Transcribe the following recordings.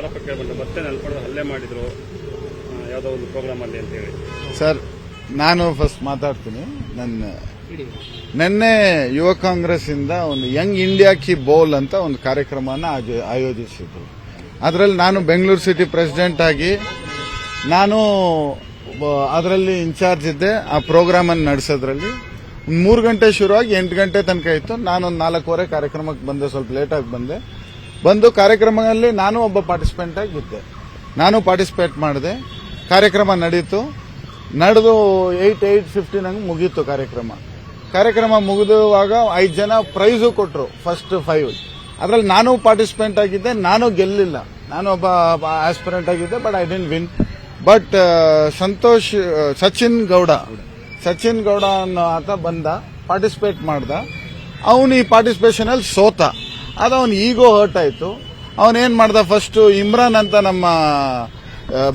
ಆರೋಪ ಕೇಳಿಬಂದು ಮತ್ತೆ ನೆಲ್ಪಡ್ದು ಹಲ್ಲೆ ಮಾಡಿದ್ರು ಯಾವುದೋ ಒಂದು ಪ್ರೋಗ್ರಾಮ್ ಅಲ್ಲಿ ಅಂತ ಹೇಳಿ. ಸರ್ ನಾನು ಫಸ್ಟ್ ಮಾತಾಡ್ತೀನಿ. ನನ್ನ ನಿನ್ನೆ ಯುವ ಕಾಂಗ್ರೆಸ್ ಇಂದ ಒಂದು ಯಂಗ್ ಇಂಡಿಯಾ ಕಿ ಬೋಲ್ ಅಂತ ಒಂದು ಕಾರ್ಯಕ್ರಮನ ಆಯೋಜಿಸಿದ್ರು. ಅದರಲ್ಲಿ ನಾನು ಬೆಂಗಳೂರು ಸಿಟಿ ಪ್ರೆಸಿಡೆಂಟ್ ಆಗಿ ನಾನು ಅದರಲ್ಲಿ ಇನ್ಚಾರ್ಜ್ ಇದ್ದೆ. ಆ ಪ್ರೋಗ್ರಾಮ್ ಅನ್ನು ನಡೆಸೋದ್ರಲ್ಲಿ ಮೂರು ಗಂಟೆ ಶುರುವಾಗಿ ಎಂಟು ಗಂಟೆ ತನಕ ಇತ್ತು. ನಾನೊಂದು ನಾಲ್ಕೂವರೆ ಕಾರ್ಯಕ್ರಮಕ್ಕೆ ಬಂದೆ. ಸ್ವಲ್ಪ ಲೇಟಾಗಿ ಬಂದೆ. ಬಂದು ಕಾರ್ಯಕ್ರಮದಲ್ಲಿ ನಾನು ಒಬ್ಬ ಪಾರ್ಟಿಸಿಪೆಂಟ್ ಆಗಿದ್ದೆ ನಾನು ಪಾರ್ಟಿಸಿಪೇಟ್ ಮಾಡಿದೆ. ಕಾರ್ಯಕ್ರಮ ನಡೀತು. ನಡೆದು ಏಯ್ಟ್ ಏಯ್ಟ್ ಫಿಫ್ಟೀನ್ ಹಂಗೆ ಮುಗೀತು ಕಾರ್ಯಕ್ರಮ. ಕಾರ್ಯಕ್ರಮ ಮುಗಿದುವಾಗ ಐದು ಜನ ಪ್ರೈಸು ಕೊಟ್ಟರು ಫಸ್ಟ್ ಫೈವ್ ಅದರಲ್ಲಿ ನಾನು ಪಾರ್ಟಿಸಿಪೆಂಟ್ ಆಗಿದ್ದೆ, ನಾನು ಗೆಲ್ಲಿಲ್ಲ. ನಾನು ಒಬ್ಬ ಆಸ್ಪಿರೆಂಟ್ ಆಗಿದ್ದೆ but I didn't win but Santosh Sachin Gowda Sachin Gowda ಅನ್ನೋ ಆತ ಬಂದ ಪಾರ್ಟಿಸಿಪೇಟ್ ಮಾಡ್ದ. ಅವನು ಈ ಪಾರ್ಟಿಸಿಪೇಷನಲ್ಲಿ ಸೋತ. ಅದು ಅವನು ಈಗೋ ಹರ್ಟ್ ಆಯ್ತು. ಅವನೇನ್ ಮಾಡ್ದ ಫಸ್ಟ್ ಇಮ್ರಾನ್ ಅಂತ ನಮ್ಮ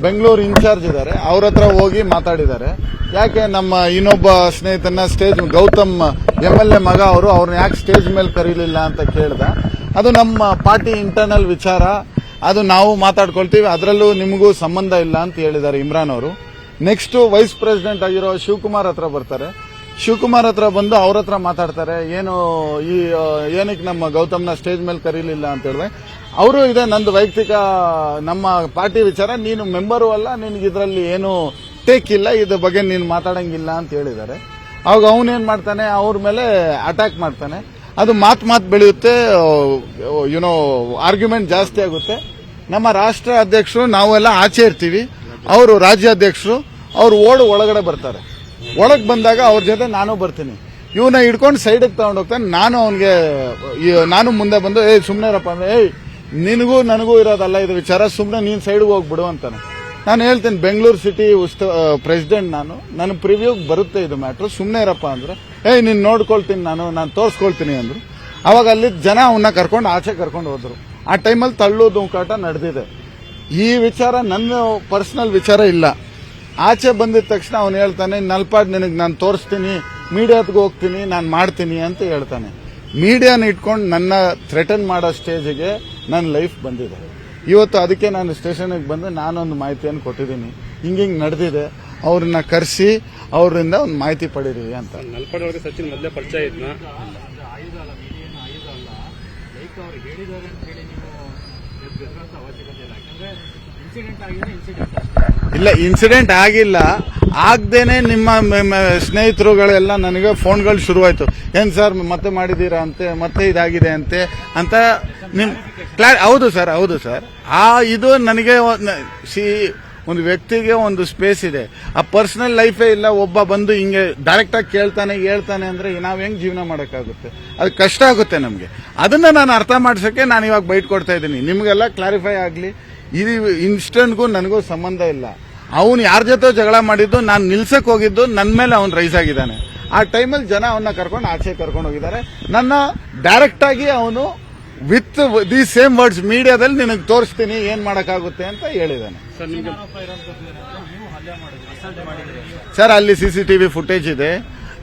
ಬೆಂಗಳೂರು ಇನ್ಚಾರ್ಜ್ ಇದ್ದಾರೆ ಅವ್ರ ಹತ್ರ ಹೋಗಿ ಮಾತಾಡಿದ್ದಾರೆ. ಯಾಕೆ ನಮ್ಮ ಇನ್ನೊಬ್ಬ ಸ್ನೇಹಿತನ stage Gautam M L A ಮಗ ಅವರು ಅವ್ರನ್ನ ಯಾಕೆ ಸ್ಟೇಜ್ ಮೇಲೆ ಕರೀಲಿಲ್ಲ ಅಂತ ಕೇಳ್ದ. ಅದು ನಮ್ಮ ಪಾರ್ಟಿ ಇಂಟರ್ನಲ್ ವಿಚಾರ. ಅದು ನಾವು ಮಾತಾಡ್ಕೊಳ್ತೀವಿ. ಅದರಲ್ಲೂ ನಿಮಗೂ ಸಂಬಂಧ ಇಲ್ಲ ಅಂತ ಹೇಳಿದ್ದಾರೆ ಇಮ್ರಾನ್ ಅವರು. ನೆಕ್ಸ್ಟ್ ವೈಸ್ ಪ್ರೆಸಿಡೆಂಟ್ ಆಗಿರೋ ಶಿವಕುಮಾರ್ ಹತ್ರ ಬರ್ತಾರೆ. ಶಿವಕುಮಾರ್ ಹತ್ರ ಬಂದು ಅವ್ರ ಹತ್ರ ಮಾತಾಡ್ತಾರೆ, ಏನು ಈ ಏನಕ್ಕೆ ನಮ್ಮ ಗೌತಮ್ನ ಸ್ಟೇಜ್ ಮೇಲೆ ಕರೀಲಿಲ್ಲ ಅಂತ ಹೇಳಿದ್ರೆ, ಅವರು ಇದೆ, ನಂದು ವೈಯಕ್ತಿಕ, ನಮ್ಮ ಪಾರ್ಟಿ ವಿಚಾರ, ನೀನು ಮೆಂಬರು ಅಲ್ಲ, ನಿನ್ಗೆ ಇದರಲ್ಲಿ ಏನು ಟೇಕ್ ಇಲ್ಲ, ಇದ್ರ ಬಗ್ಗೆ ನೀನು ಮಾತಾಡಂಗಿಲ್ಲ ಅಂತ ಹೇಳಿದ್ದಾರೆ. ಅವಾಗ ಅವನೇನ್ ಮಾಡ್ತಾನೆ, ಅವ್ರ ಮೇಲೆ ಅಟ್ಯಾಕ್ ಮಾಡ್ತಾನೆ. ಅದು ಮಾತ್ ಮಾತ್ ಬೆಳೆಯುತ್ತೆ ಯುನೋ ಆರ್ಗ್ಯುಮೆಂಟ್ ಜಾಸ್ತಿ ಆಗುತ್ತೆ. ನಮ್ಮ ರಾಷ್ಟ್ರ ಅಧ್ಯಕ್ಷರು, ನಾವೆಲ್ಲ ಆಚೆ ಇರ್ತೀವಿ. ಅವರು ರಾಜ್ಯಾಧ್ಯಕ್ಷರು, ಅವ್ರು ಓಡು ಒಳಗಡೆ ಬರ್ತಾರೆ. ಒಳಗ್ ಬಂದಾಗ ಅವ್ರ ಜೊತೆ ನಾನು ಬರ್ತೀನಿ. ಇವನ್ನ ಹಿಡ್ಕೊಂಡು ಸೈಡಿಗೆ ತಗೊಂಡು ಹೋಗ್ತಾನೆ. ನಾನು ಅವನಿಗೆ ನಾನು ಮುಂದೆ ಬಂದು, ಏಯ್ ಸುಮ್ಮನೆ ಇರಪ್ಪ ಅಂದ್ರೆ, ಏಯ್, ನಿನಗೂ ನನಗೂ ಇರೋದಲ್ಲ ಇದು ವಿಚಾರ ಸುಮ್ಮನೆ ನೀನು ಸೈಡ್ಗೆ ಹೋಗ್ಬಿಡು ಅಂತಾನೆ. ನಾನು ಹೇಳ್ತೀನಿ, ಬೆಂಗಳೂರು ಸಿಟಿ ಉಸ್ತ ಪ್ರೆಸಿಡೆಂಟ್ ನಾನು. ನನ್ನ ಪ್ರಿವ್ಯೂಗೆ ಬರುತ್ತೆ ಇದು ಮ್ಯಾಟ್ರು ಸುಮ್ಮನೆ ಇರಪ್ಪ ಅಂದ್ರೆ, ಏಯ್, ನೀನು ನೋಡ್ಕೊಳ್ತೀನಿ ನಾನು ನಾನು ತೋರಿಸ್ಕೊಳ್ತೀನಿ ಅಂದ್ರು. ಅವಾಗ ಅಲ್ಲಿ ಜನ ಅವನ್ನ ಕರ್ಕೊಂಡು, ಆಚೆ ಕರ್ಕೊಂಡು ಹೋದರು. ಆ ಟೈಮಲ್ಲಿ ತಳ್ಳು ಕಾಟ ನಡೆದಿದೆ. ಈ ವಿಚಾರ ನನ್ನ ಪರ್ಸನಲ್ ವಿಚಾರ ಇಲ್ಲ. ಆಚೆ ಬಂದಿದ ತಕ್ಷಣ ಅವನು ಹೇಳ್ತಾನೆ ನಲ್ಪಾಡ್ ನಿನಗೆ ನಾನು ತೋರಿಸ್ತೀನಿ ಮೀಡಿಯಾತ್ಗೆ ಹೋಗ್ತೀನಿ ನಾನು ಮಾಡ್ತೀನಿ ಅಂತ ಹೇಳ್ತಾನೆ. ಮೀಡಿಯಾನ ಇಟ್ಕೊಂಡು ನನ್ನ ಥ್ರೆಟನ್ ಮಾಡೋ ಸ್ಟೇಜಿಗೆ ನನ್ನ ಲೈಫ್ ಬಂದಿದೆ. ಇವತ್ತು ಅದಕ್ಕೆ ನಾನು ಸ್ಟೇಷನ್ಗೆ ಬಂದು ನಾನೊಂದು ಮಾಹಿತಿಯನ್ನು ಕೊಟ್ಟಿದ್ದೀನಿ. ಹಿಂಗೆ ಹಿಂಗೆ ನಡೆದಿದೆ. ಅವ್ರನ್ನ ಕರೆಸಿ ಅವರಿಂದ ಒಂದು ಮಾಹಿತಿ ಪಡೀರಿ ಅಂತ. ಸಚಿನ್ ಮೊದಲೇ ಪರಿಚಯ ಇದ್ನ. ಆಯುಧ ಅಲ್ಲ ಬಿಡಿಯನ್ನು ಆಯುಧ ಅಲ್ಲ ಲೈಕ್ ಅವ್ರು ಹೇಳಿದ್ದಾರೆ ಅಂತ ಹೇಳಿ ನೀವು ಬೆದರಂತ ಅವಶ್ಯಕತೆ ಇಲ್ಲ. ಯಾಕಂದ್ರೆ ಇಲ್ಲ ಇನ್ಸಿಡೆಂಟ್ ಆಗಿಲ್ಲ. ಆಗ್ದೇನೆ ನಿಮ್ಮ ಸ್ನೇಹಿತರುಗಳೆಲ್ಲ ನನಗೆ ಫೋನ್ಗಳು ಶುರುವಾಯಿತು. ಏನ್ ಸರ್, ಮತ್ತೆ ಮಾಡಿದೀರಾ ಅಂತೆ, ಮತ್ತೆ ಇದಾಗಿದೆ ಅಂತೆ ಅಂತ ನಿಮ್ ಕ್ಲಾ- ಹೌದು ಸರ್ ಹೌದು ಸರ್. ಆ ಇದು ನನಗೆ ಸಿ, ಒಂದು ವ್ಯಕ್ತಿಗೆ ಒಂದು ಸ್ಪೇಸ್ ಇದೆ. ಆ ಪರ್ಸನಲ್ ಲೈಫೇ ಇಲ್ಲ, ಒಬ್ಬ ಬಂದು ಹಿಂಗೆ ಡೈರೆಕ್ಟಾಗಿ ಕೇಳ್ತಾನೆ, ಹೇಳ್ತಾನೆ ಅಂದ್ರೆ ನಾವು ಹೆಂಗೆ ಜೀವನ ಮಾಡೋಕ್ಕಾಗುತ್ತೆ? ಅದು ಕಷ್ಟ ಆಗುತ್ತೆ ನಮಗೆ. ಅದನ್ನ ನಾನು ಅರ್ಥ ಮಾಡಿಸೋಕ್ಕೆ ನಾನು ಇವಾಗ ಬೈಟ್ ಕೊಡ್ತಾ ಇದ್ದೀನಿ. ನಿಮಗೆಲ್ಲ ಕ್ಲಾರಿಫೈ ಆಗ್ಲಿ. ಇದು ಇನ್ಸ್ಟೆಂಟ್ಗೂ ನನಗೂ ಸಂಬಂಧ ಇಲ್ಲ. ಅವನು ಯಾರ ಜೊತೆ ಜಗಳ ಮಾಡಿದ್ದು ನಾನು ನಿಲ್ಸಕ್ಕೆ ಹೋಗಿದ್ದು ನನ್ನ ಮೇಲೆ ಅವನು ರೈಸ್ ಆಗಿದ್ದಾನೆ. ಆ ಟೈಮಲ್ಲಿ ಜನ ಅವನ್ನ ಕರ್ಕೊಂಡು ಆಚೆ ಕರ್ಕೊಂಡು ಹೋಗಿದ್ದಾರೆ. ನನ್ನ ಡೈರೆಕ್ಟ್ ಆಗಿ ಅವನು ವಿತ್ ದಿ ಸೇಮ್ ವರ್ಡ್ಸ್ ಮೀಡಿಯಾದಲ್ಲಿ ನಿನಗೆ ತೋರಿಸ್ತೀನಿ ಏನ್ ಮಾಡಕ್ಕಾಗುತ್ತೆ ಅಂತ ಹೇಳಿದ್ದಾನೆ ಸರ್ ಅಲ್ಲಿ ಸಿ ಸಿ ಟಿವಿ ಫುಟೇಜ್ ಇದೆ.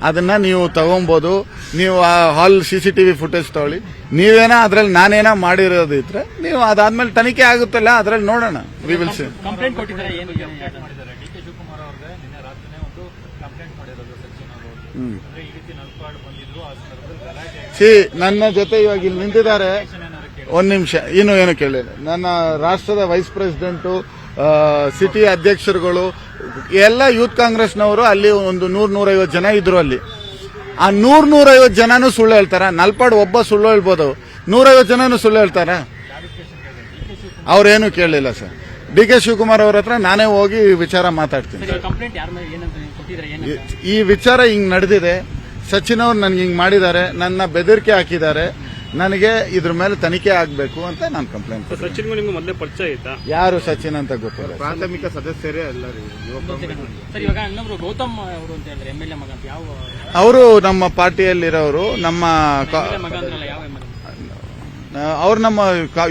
ಅದನ್ನ ನೀವು ತಗೊಬೋದು. ನೀವು ಆ hall C C TV footage ತಗೊಳ್ಳಿ. ನೀವೇನ ಅದ್ರಲ್ಲಿ ನಾನೇನ ಮಾಡಿರೋದು ಇದ್ರೆ ನೀವು ಅದಾದ್ಮೇಲೆ ತನಿಖೆ ಆಗುತ್ತಲ್ಲ ಅದ್ರಲ್ಲಿ ನೋಡೋಣ. ವಿ ವಿಲ್ ಸಿ ಕಂಪ್ಲೇಂಟ್ ಕೊಟ್ಟಿದ್ದಾರೆ ಏನು ಕಂಪ್ಲೇಂಟ್ ಮಾಡಿದ್ದಾರೆ ಡಿ ಕೆ ಶಿವಕುಮಾರ್ ಅವ್ರಿಗೆ ನಿನ್ನೆ ರಾತ್ರಿನೇ ಒಂದು ಕಂಪ್ಲೇಂಟ್ ಮಾಡಿರೋದು ಸಚಿನ್ ಅವರು. ಅಂದ್ರೆ ಈ ರೀತಿ ನಲ್ಪಾಡ್ ಬಂದಿದ್ರು ಆ ಸಂದರ್ಭದಲ್ಲಿ ಗಲಾಟೆ ಸಿ ನನ್ನ ಜೊತೆ ಇವಾಗ ಇಲ್ಲಿ ನಿಂತಿದ್ದಾರೆ. ಒಂದು ಒಂದ್ ನಿಮಿಷ ಇನ್ನು ಏನು ಕೇಳಿಲ್ಲ ನನ್ನ ರಾಷ್ಟ್ರದ ವೈಸ್ ಪ್ರೆಸಿಡೆಂಟು ಸಿಟಿ ಅಧ್ಯಕ್ಷರುಗಳು ಎಲ್ಲ ಯೂತ್ ಕಾಂಗ್ರೆಸ್ನವರು ಅಲ್ಲಿ ಒಂದು ನೂರ್ ನೂರೈವತ್ತು ಜನ ಇದ್ರು ಅಲ್ಲಿ. ಆ ನೂರ್ ನೂರೈವತ್ತು ಜನನು ಸುಳ್ಳು ಹೇಳ್ತಾರ? ನಲ್ಪಾಡು ಒಬ್ಬ ಸುಳ್ಳು ಹೇಳ್ಬೋದು. ನೂರೈವತ್ತು ಜನನು ಸುಳ್ಳು ಹೇಳ್ತಾರ? ಅವ್ರೇನು ಕೇಳಲಿಲ್ಲ ಸರ್. ಡಿ ಕೆ ಶಿವಕುಮಾರ್ ಅವ್ರ ಹತ್ರ ನಾನೇ ಹೋಗಿ ಈ ವಿಚಾರ ಮಾತಾಡ್ತೀನಿ. ಈ ವಿಚಾರ ಹಿಂಗ್ ನಡೆದಿದೆ. ಸಚಿನ್ ಅವ್ರು ನನ್ಗೆ ಹಿಂಗ್ ಮಾಡಿದ್ದಾರೆ. ನನ್ನ ಬೆದರಿಕೆ ಹಾಕಿದ್ದಾರೆ. ನನಗೆ ಇದ್ರ ಮೇಲೆ ತನಿಖೆ ಆಗಬೇಕು ಅಂತ ನಾನು ಕಂಪ್ಲೇಂಟ್ ಸಚಿನ್ ಸಚಿನ್ಗೂ ನಿಮ್ಗೆ ಮೊದಲೇ ಪರಿಚಯ ಇತ್ತಾ ಯಾರು ಸಚಿನ್ ಅಂತ ಗೊತ್ತಿಲ್ಲ. ಪ್ರಾಥಮಿಕ ಸದಸ್ಯರೇ ಎಲ್ಲರೂ ಗೌತಮ್ ಅವರು ಅಂತ ಹೇಳಿದ್ರೆ ಎಂ ಎಲ್ ಎ ಮಗ ಅಂತ ಯಾವ ಅವರು ನಮ್ಮ ಪಾರ್ಟಿಯಲ್ಲಿರೋರು ನಮ್ಮ ಅವ್ರು ನಮ್ಮ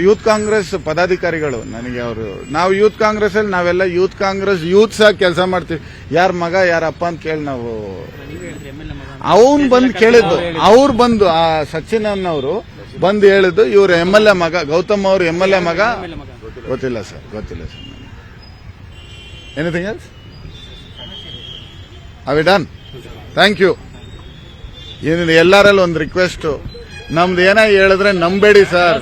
ಯೂತ್ ಕಾಂಗ್ರೆಸ್ ಪದಾಧಿಕಾರಿಗಳು. ನನಗೆ ಅವರು ನಾವು ಯೂತ್ ಕಾಂಗ್ರೆಸ್ ಅಲ್ಲಿ ನಾವೆಲ್ಲ ಯೂತ್ ಕಾಂಗ್ರೆಸ್ ಯೂತ್ಸ್ ಸಹ ಕೆಲಸ ಮಾಡ್ತೀವಿ. ಯಾರ ಮಗ ಯಾರ ಅಪ್ಪ ಅಂತ ಕೇಳಿ ನಾವು ಅವನ್ ಬಂದು ಕೇಳಿದ್ದು, ಅವ್ರು ಬಂದು, ಆ ಸಚಿನ್ ಅನ್ನೋರು ಬಂದು ಹೇಳಿದ್ದು, ಇವ್ರ ಎಂ ಎಲ್ ಎ ಮಗ, ಗೌತಮ್ ಅವ್ರು ಎಂ ಎಲ್ ಎ ಮಗ. ಗೊತ್ತಿಲ್ಲ ಸರ್ ಗೊತ್ತಿಲ್ಲ ಸರ್ ಎನಿಥಿಂಗ್ ಎಲ್ಸ್ ಅವಿ ಡನ್ ಥ್ಯಾಂಕ್ ಯು ಏನಿದೆ ಎಲ್ಲರಲ್ಲೂ ಒಂದು ರಿಕ್ವೆಸ್ಟ್ ನಮ್ದು ಏನಾಗಿ ಹೇಳಿದ್ರೆ ನಂಬೇಡಿ ಸರ್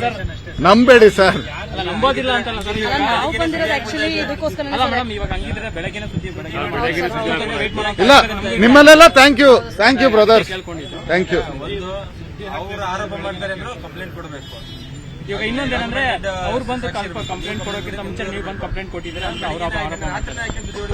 ನಂಬೇಡಿ ಸರ್ ನಂಬೋದಿಲ್ಲ ಅಂತಲ್ಲ ಸರ್. ನಾವು ಬಂದಿರೋದು ಆಕ್ಚುಲಿ ಇದಕ್ಕೋಸ್ಕರ ಅಲ್ಲ ಮೇಡಮ್ ಇವಾಗ ಹಂಗಿದ್ರೆ ಸುದ್ದಿ ಇಲ್ಲ ನಿಮ್ಮಲ್ಲೆಲ್ಲ thank you thank you brother thank you ಅವರು ಆರೋಪ ಮಾಡ್ತಾರೆ ಅಂದ್ರೆ ಕಂಪ್ಲೇಂಟ್ ಕೊಡಬೇಕು. ಇವಾಗ ಇನ್ನೊಂದೇನಂದ್ರೆ ಅವ್ರು ಬಂದು ಕಂಪ್ಲೇಂಟ್ ಕೊಡೋಕ್ಕಿಂತ ಮುಂಚೆ ನೀವು ಬಂದು ಕಂಪ್ಲೇಂಟ್ ಕೊಟ್ಟಿದ್ರೆ ಅಂತ ಅವ್ರ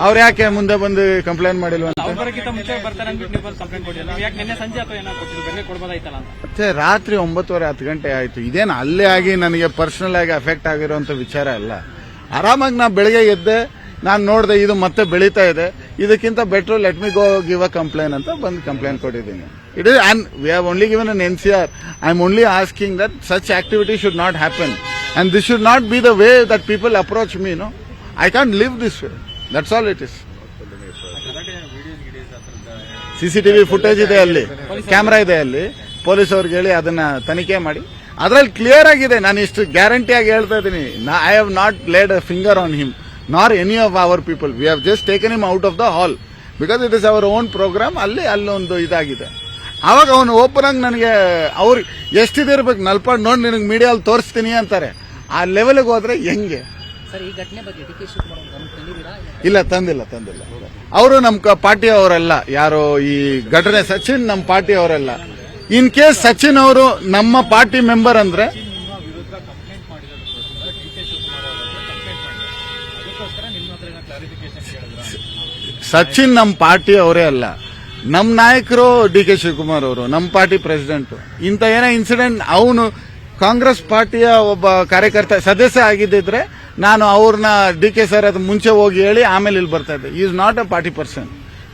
ಅವ್ರು ಯಾಕೆ ಮುಂದೆ ಬಂದು ಕಂಪ್ಲೇಂಟ್ ಮಾಡಿಲ್ವ ಅವ್ರು ಬರೋಕ್ಕಿಂತ ಮುಂಚೆ ಬರ್ತಾರೆ ಅಂದ್ಬಿಟ್ಟು ನೀವು ಬಂದು ಕಂಪ್ಲೇಂಟ್ ಕೊಟ್ಟಿಲ್ಲ ನೀವು ಯಾಕೆ ನಿನ್ನೆ ಸಂಜೆ ಅಥವಾ ಏನೋ ಕೊಟ್ಟಿದ್ರು ಬೆಳಗ್ಗೆ ಕೊಡ್ಬೋದಾಯ್ತಲ್ಲ ಅಂತ. ಮತ್ತೆ ರಾತ್ರಿ ಒಂಬತ್ತುವರೆ ಹತ್ತು ಗಂಟೆ ಆಯ್ತು. ಇದೇನು ಅಲ್ಲೇ ಆಗಿ ನನಗೆ ಪರ್ಸನಲ್ ಆಗಿ ಅಫೆಕ್ಟ್ ಆಗಿರುವಂತ ವಿಚಾರ ಅಲ್ಲ. ಆರಾಮಾಗಿ ನಾ ಬೆಳಿಗ್ಗೆ ಎದ್ದೆ ನಾನು ನೋಡಿದೆ ಇದು ಮತ್ತೆ ಬೆಳೀತಾ ಇದೆ. ಇದಕ್ಕಿಂತ better let me go give a complaint ಅಂತ ಬಂದು ಕಂಪ್ಲೇಂಟ್ ಕೊಟ್ಟಿದ್ದೀನಿ. It is and we have only given an N C R I am only asking that such activity should not happen and this should not be the way that people approach me no I can't live this way that's all it is we footage ಇದೆ ಅಲ್ಲಿ. Camera ಇದೆ ಅಲ್ಲಿ. Police ಅವ್ರಿಗೆ ಹೇಳಿ ಅದನ್ನ ತನಿಖೆ ಮಾಡಿ. ಅದ್ರಲ್ಲಿ ಕ್ಲಿಯರ್ ಆಗಿದೆ. ನಾನು ಇಷ್ಟು ಗ್ಯಾರಂಟಿ ಆಗಿ ಹೇಳ್ತಾ ಇದ್ದೀನಿ. I have not laid a finger on him nor any of our people we have just taken him out of the hall because it is our own programme ಅಲ್ಲಿ ಅಲ್ಲೊಂದು ಇದಾಗಿದೆ. ಅವಾಗ ಅವನು ಓಪನ್ ಆಗಿ ನನಗೆ ಅವ್ರು ಎಷ್ಟಿದಿರ್ಬೇಕು ನಲ್ಪಾಡ್ ನೋಡಿ ನಿನಗೆ ಮೀಡಿಯಲ್ಲಿ ತೋರಿಸ್ತೀನಿ ಅಂತಾರೆ. ಆ ಲೆವೆಲ್ಗೆ ಹೋದ್ರೆ ಹೆಂಗೆ? ಸರ್ ಈ ಘಟನೆ ಬಗ್ಗೆ ಡಿ ಕೆ ಶಿವಕುಮಾರ್ ಅವ್ರು ಗಮನಕ್ಕೆ ತಂದಿದ್ದೀರಾ? ಇಲ್ಲ ತಂದಿಲ್ಲ ತಂದಿಲ್ಲ. ಅವರು ನಮ್ಮ ಪಾರ್ಟಿ ಅವರೆಲ್ಲ ಯಾರು ಈ ಘಟನೆ ಸಚಿನ್ ನಮ್ಮ ಪಾರ್ಟಿ ಅವರೆಲ್ಲ. ಇನ್ ಕೇಸ್ ಸಚಿನ್ ಅವರು ನಮ್ಮ ಪಾರ್ಟಿ ಮೆಂಬರ್ ಅಂದ್ರೆ ಸಚಿನ್ ನಮ್ಮ ಪಾರ್ಟಿ ಅವರೇ ಅಲ್ಲ. ನಮ್ಮ ನಾಯಕರು ಡಿ ಕೆ ಶಿವಕುಮಾರ್ ಅವರು ನಮ್ಮ ಪಾರ್ಟಿ ಪ್ರೆಸಿಡೆಂಟ್. ಇಂಥ ಏನೋ ಇನ್ಸಿಡೆಂಟ್, ಅವನು ಕಾಂಗ್ರೆಸ್ ಪಾರ್ಟಿಯ ಒಬ್ಬ ಕಾರ್ಯಕರ್ತ ಸದಸ್ಯ ಆಗಿದ್ದಿದ್ರೆ ನಾನು ಅವ್ರನ್ನ ಡಿ ಕೆ ಸರ್ ಅದು ಮುಂಚೆ ಹೋಗಿ ಹೇಳಿ ಆಮೇಲೆ ಇಲ್ಲಿ ಬರ್ತಾ ಇದ್ದೆ. Is not a party person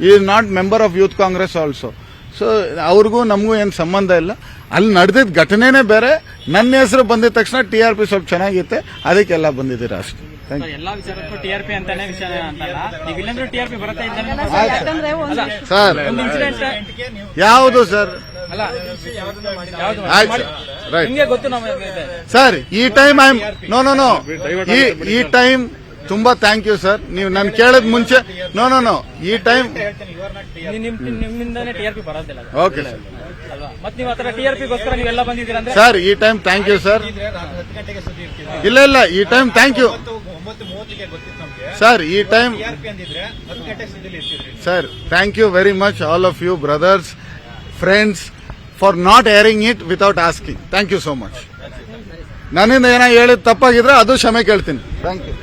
is not member of youth Congress also so ಅವ್ರಿಗೂ ನಮಗೂ ಏನು ಸಂಬಂಧ ಇಲ್ಲ. ಅಲ್ಲಿ ನಡೆದಿದ್ದ ಘಟನೆನೇ ಬೇರೆ. ನನ್ನ ಹೆಸರು ಬಂದಿದ ತಕ್ಷಣ ಟಿ ಆರ್ ಪಿ ಸ್ವಲ್ಪ ಚೆನ್ನಾಗಿತ್ತೆ. ಅದಕ್ಕೆಲ್ಲ ಬಂದಿದ್ದೀರಾ ಅಷ್ಟೇ. ಎಲ್ಲಾ ವಿಚಾರಕ್ಕೂ ಟಿಆರ್ಪಿ ಅಂತಾನೆ ವಿಷಯ ಅಂತಲ್ಲ. ನೀವು ಇಲ್ಲಂದ್ರೆ ಟಿಆರ್ಪಿ ಬರುತ್ತೆ ಅಲ್ಲ ಇಲ್ಲಾಂದ್ರೆ ಸರ್ ಸರ್ ಒಂದು ಇನ್ಸಿಡೆಂಟ್ ಯಾವುದು ಸರ್ ಅಲ್ಲ ಯಾವ್ದು? ಆಯ್ತು ರೈಟ್ ನಿಮ್ಗೆ ಗೊತ್ತು ಸರ್ ಈ time I know no no ಈ ಟೈಮ್ ತುಂಬಾ ಥ್ಯಾಂಕ್ ಯು ಸರ್ ನೀವು ನಾನು ಕೇಳದ್ ಮುಂಚೆ ನೋ ನೋ ನೋ ಈ ಟೈಮ್ ಟಿಆರ್ಪಿ ಬರೋದಿಲ್ಲ ಓಕೆ ಸರ್ ಅಲ್ವಾ? ಮತ್ ನೀವು ಆತರ ಟಿಆರ್ಪಿಗೋಸ್ಕರ ನೀವೆಲ್ಲ ಬಂದಿದ್ದೀರಾ ಅಂದ್ರೆ ಸರ್ ಈ ಟೈಮ್ ಥ್ಯಾಂಕ್ ಯು ಸರ್ ಇಲ್ಲ ಇಲ್ಲ. ಈ ಟೈಮ್ ಥ್ಯಾಂಕ್ ಯು ಸರ್ ಈ time sir thank you very much all of you brothers friends for not airing it without asking thank you so much ನನ್ನಿಂದ ಏನೋ ಹೇಳಿದ ತಪ್ಪಾಗಿದ್ರೆ ಅದು ಕ್ಷಮೆ ಕೇಳ್ತೀನಿ. Thank you